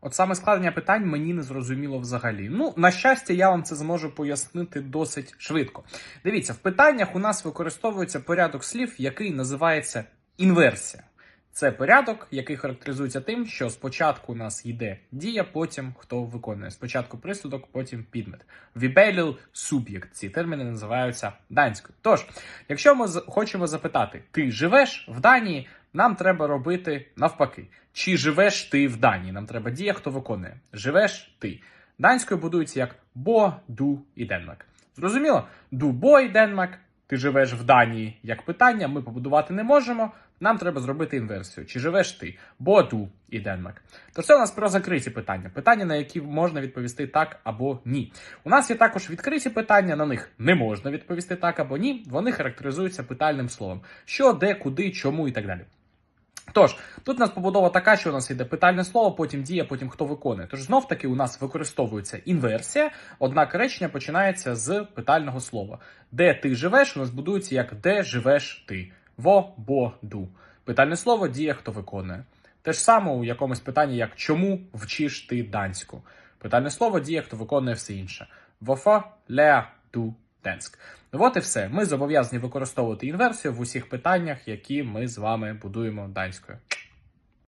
От саме складення питань мені не зрозуміло взагалі. Ну, на щастя, я вам це зможу пояснити досить швидко. Дивіться, в питаннях у нас використовується порядок слів, який називається інверсія. Це порядок, який характеризується тим, що спочатку у нас йде дія, потім хто виконує. Спочатку присудок, потім підмет. Вібеліл суб'єкт. Ці терміни називаються данською. Тож, якщо ми хочемо запитати, ти живеш в Данії, нам треба робити навпаки. Чи живеш ти в Данії? Нам треба дія, хто виконує. Живеш ти. Данською будується як бо, ду і денмак. Зрозуміло? Ду бо денмак. Ти живеш в Данії як питання, ми побудувати не можемо. Нам треба зробити інверсію. Чи живеш ти? Бо ду і денмак. То це у нас про закриті питання. Питання, на які можна відповісти так або ні. У нас є також відкриті питання, на них не можна відповісти так або ні. Вони характеризуються питальним словом: що, де, куди, чому і так далі. Тож, тут у нас побудова така, що у нас йде питальне слово, потім дія, потім хто виконує. Тож знов таки у нас використовується інверсія, однак речення починається з питального слова. Де ти живеш, у нас будується як де живеш ти. Во, бо, ду. Питальне слово дія, хто виконує. Те ж саме у якомусь питанні, як чому вчиш ти данську. Питальне слово дія, хто виконує все інше. Вофа, леа, ду, денськ. От і все. Ми зобов'язані використовувати інверсію в усіх питаннях, які ми з вами будуємо данською.